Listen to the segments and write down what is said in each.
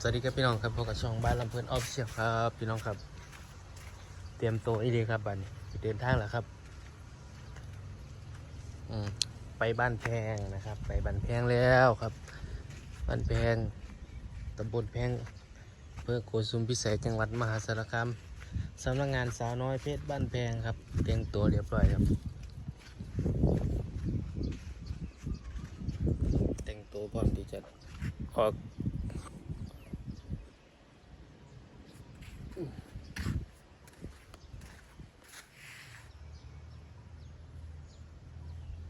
สวัสดีครับพี่น้องครับพบกับช่องบ้านลำเพลินออฟเชียลครับพี่น้องครับ เตรียมตัวอีดีครับบัดนเดินทางแล้วครับอืมไปบ้านแพงนะครับ ไปบ้านแพงแล้วครับ บ้านแพงตำบลแพงอำเพื่อโกสุมพิสัยจังหวัดมหาสารคามสำนักงานสาวน้อยเพชรบ้านแพงครับเตรียมตัวเรียบร้อยครับ แต่งตัวพร้อมที่จะออก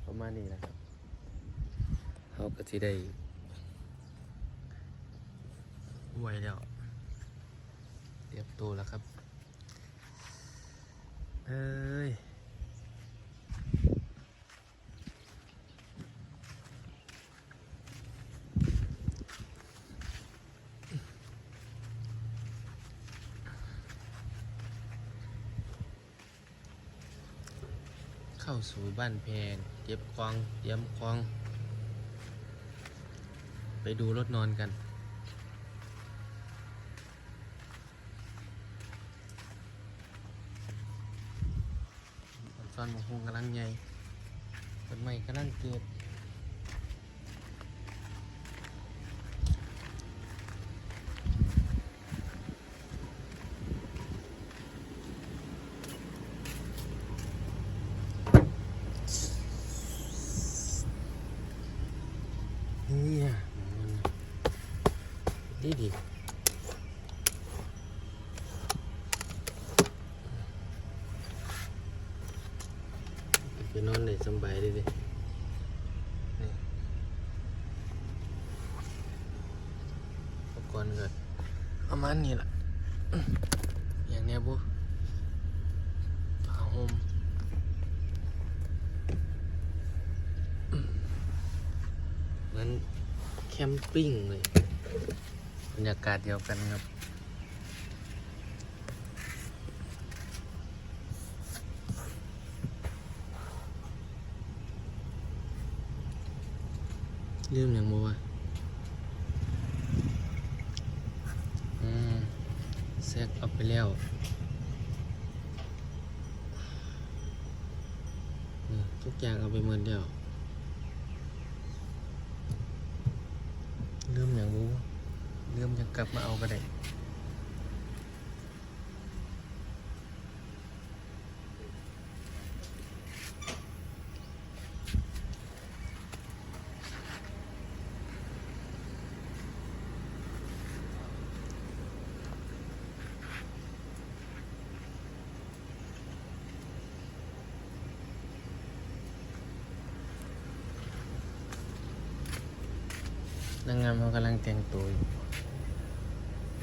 ประมาณนี้นะครับเขาก็ที่ได้ไวแล้วเตรียมตัวแล้วครับ เอ้ย เข้าสู่บ้านแพงเก็บควองเตรียมควอง ไปดูรถนอนกันตอนหมงคงกำลังใหญ่ต้นไม้กำลังเกิด เนี่ยดีดี ไปนอนได้สบายดีดิอุปกรณ์ก็ประมาณนี้แหละอย่างเนี้ยบุ๊ผ้าห่มเหมือนแคมปิ้งเลยบรรยากาศเดียวกันครับ ลืมอย่างบัวอืมแซกเอาไปแล้วทุกอย่างเอาไปหมดแล้วเริ่มอย่างรู้เริ่มยังกลับมาเอาก็ได้ นางงามเขากำลังแต่งตัวอยู่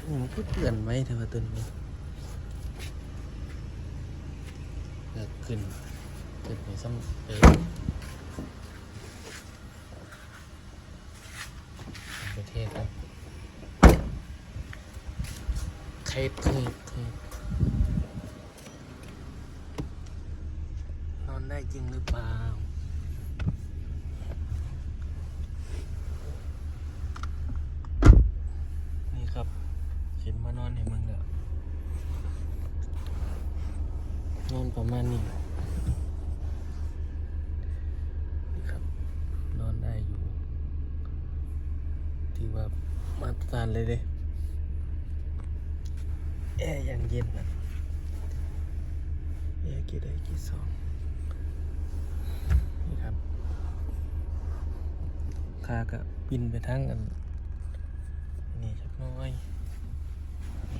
โอ้ก็เตือนไว้เถอะว่าตื่นนี้เกิดขึ้นเกิดในซ้ำเอประเทศครับเทปเทปเทปนอนได้จริงหรือเปล่า นี่ครับเห็น มานอนในมึงแล้วนอนประมาณนี้นี่ครับ นอนได้อยู่ ที่ว่ามาตรฐานเลยเด้แอร์ยังเย็นนะแอร์กี่ได้กี่สองนี่ครับคาก็บินไปทั้งอัน นี่ชักน้อย เ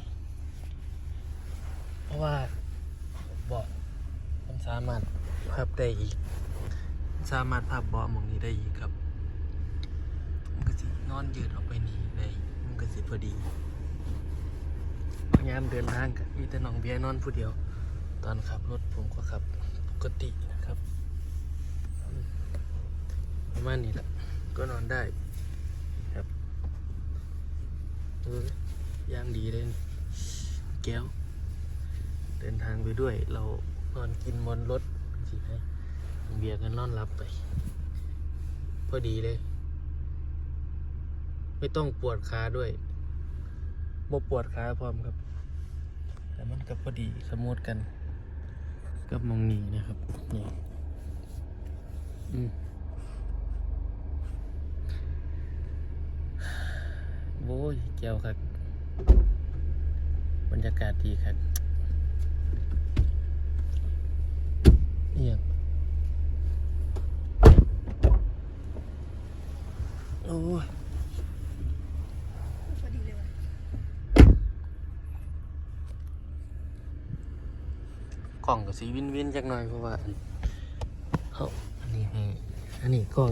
พ ราะว่าเบาะมันสามารถพับได้อีก สามารถพับเบาะมองนี้ได้อีกครับ มันก็สินอนยืดออกไปนี่ได้มันก็สิพอดีพยายามเดินทางกับมีแต่น้องเบียร์นอนผู้เดียว ตอนขับรถผมก็ขับปกตินะครับประมาณนี้แหละก็นอนได้ครับเออย่างดีเลยนี่แก้ว เดินทางไปด้วย เรานอนกินบนรถสิให้เบียร์กันนอนรับไป พอดีเลย ไม่ต้องปวดขาด้วยบ่ปวดขาพร้อมครับ แต่มันก็พอดีสมูทกัน กับมองนีนะครับนี่อืมโว้ยแก้วครับ บรรยากาศดีครับเอียงโอ้ย พอดีเลยว่ะ กล่องกับสีวินวินจักหน่อยเพราะว่าเอาอันนี้ให้อันนี้กล่อง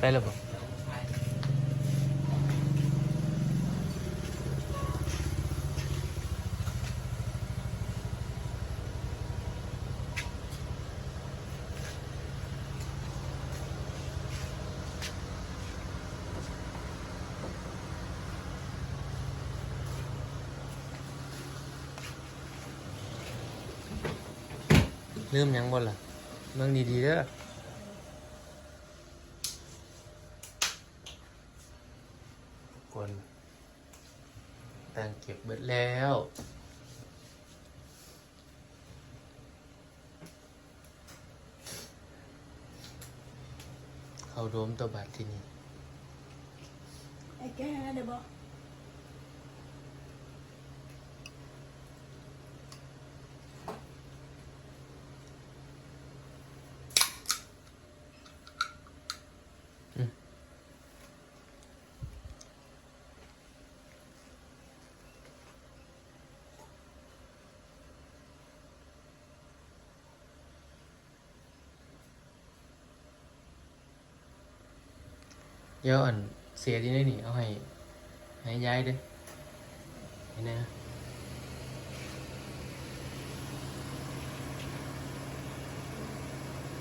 ไปแล้วบ่ลืมหยังบ่ล่ะเมืองดีๆเด้อ คน ต่างเก็บเบิดแล้วเขาโดมตัวบัตรที่นี่ไอ้แกเดี๋ยวบอก เดี๋ยวอันเสียที่นี่นี่เอาให้ให้ย้ายเด้อให้นะ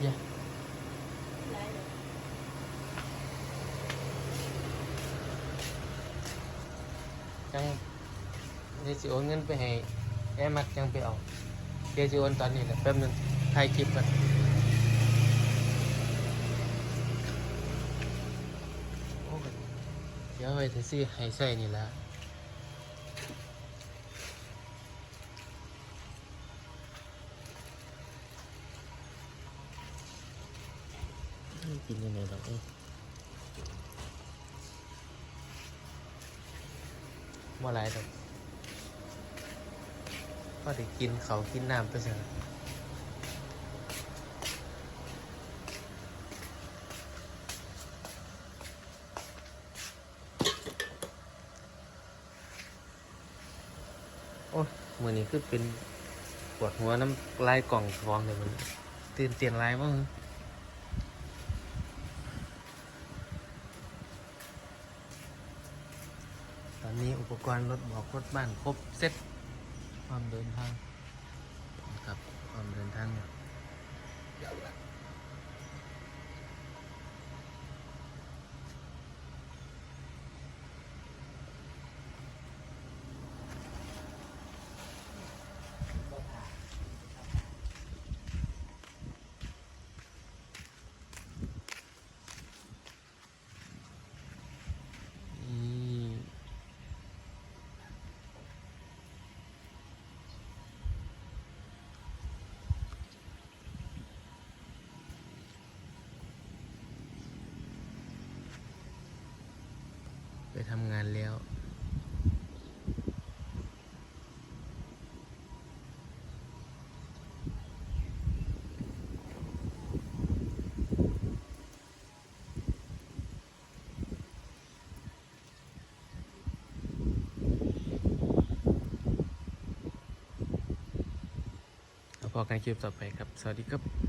อย่าไล่เลยจังเดี๋ยวสิโอนเงินไปให้แอมัดจังไปเอาเดี๋ยวสิโอนตอนนี้แหละแป๊บนึงถ่ายคลิปกันโอ้ย เดี๋ยวไปสิให้ใส่นี่ละกินยังไงหรอกเอ้ยว่าไรดอกก็ได้กินเขากินน้ำไปเสียโอ้ย มือนี้คือเป็นปวดหัวน้ำลายกล่องฟองเลยมันตื่นเตียนลายมั้งตอนนี้อุปกรณ์รถบอกรถบ้านครบเซ็ตความเดินทางนะครับความเดินทางเนี่ยนี่ไป ทำงานแล้ว เอาพอพอกันคลิปต่อไปครับ สวัสดีครับ